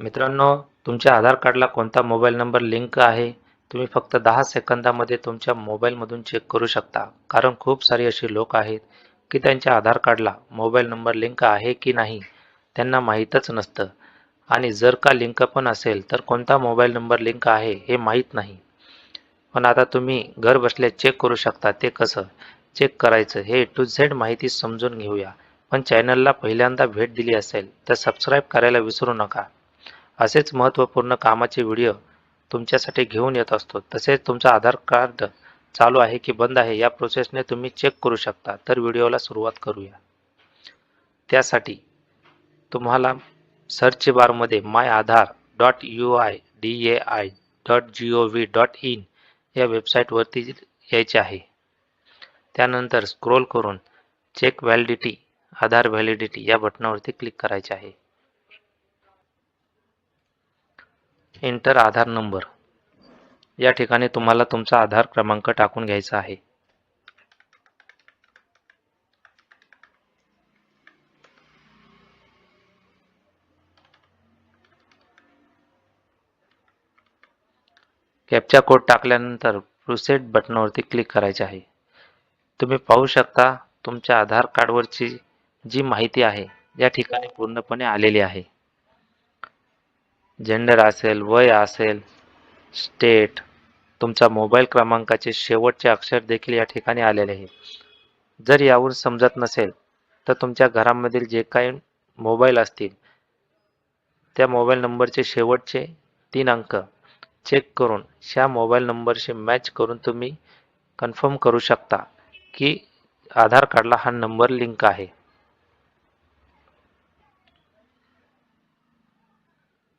मित्रांनो तुमच्या आधार कार्डला कोणता मोबाईल नंबर लिंक आहे? तुम्ही फक्त दहा सेकंदामध्ये तुमच्या मोबाईलमधून चेक करू शकता. कारण खूप सारी अशी लोक आहेत की त्यांच्या आधार कार्डला मोबाईल नंबर लिंक आहे की नाही त्यांना माहीतच नसतं. आणि जर का लिंक पण असेल तर कोणता मोबाईल नंबर लिंक आहे हे माहीत नाही. पण आता तुम्ही घर बसल्या चेक करू शकता ते कसं. चेक करायचं हे टू झेड माहिती समजून घेऊया. पण चॅनलला पहिल्यांदा भेट दिली असेल तर सबस्क्राईब करायला विसरू नका. असेच महत्त्वपूर्ण कामाचे व्हिडिओ तुमच्यासाठी घेऊन येत असतो. तसेच तुमचं आधार कार्ड चालू आहे की बंद आहे या प्रोसेसने तुम्ही चेक करू शकता. तर व्हिडिओला सुरुवात करूया. त्यासाठी तुम्हाला सर्च बारमध्ये my Aadhaar dot U I D A I dot G O V dot in या वेबसाईटवरती यायचे आहे. त्यानंतर स्क्रोल करून चेक व्हॅलिडिटी आधार व्हॅलिडिटी या बटनावरती क्लिक करायचे आहे. Enter Aadhaar number. या ठिकाणी तुम्हाला तुमचा आधार क्रमांक टाकून घ्यायचा आहे. कॅप्चा कोड टाकल्यानंतर प्रोसेट बटनावरती क्लिक करायचे आहे. तुम्ही पाहू शकता तुमच्या आधार कार्डवरची जी माहिती आहे या ठिकाणी पूर्णपणे आलेली आहे. जेंडर असेल वय असेल स्टेट तुमचा मोबाईल क्रमांकाचे शेवटचे अक्षर देखील या ठिकाणी आलेले आहे. जर यावरून समजत नसेल तर तुमच्या घरामधील जे काही मोबाईल असतील त्या मोबाईल नंबरचे शेवटचे तीन अंक चेक करून ह्या मोबाईल नंबरशी मॅच करून तुम्ही कन्फर्म करू शकता की आधार कार्डला हा नंबर लिंक आहे.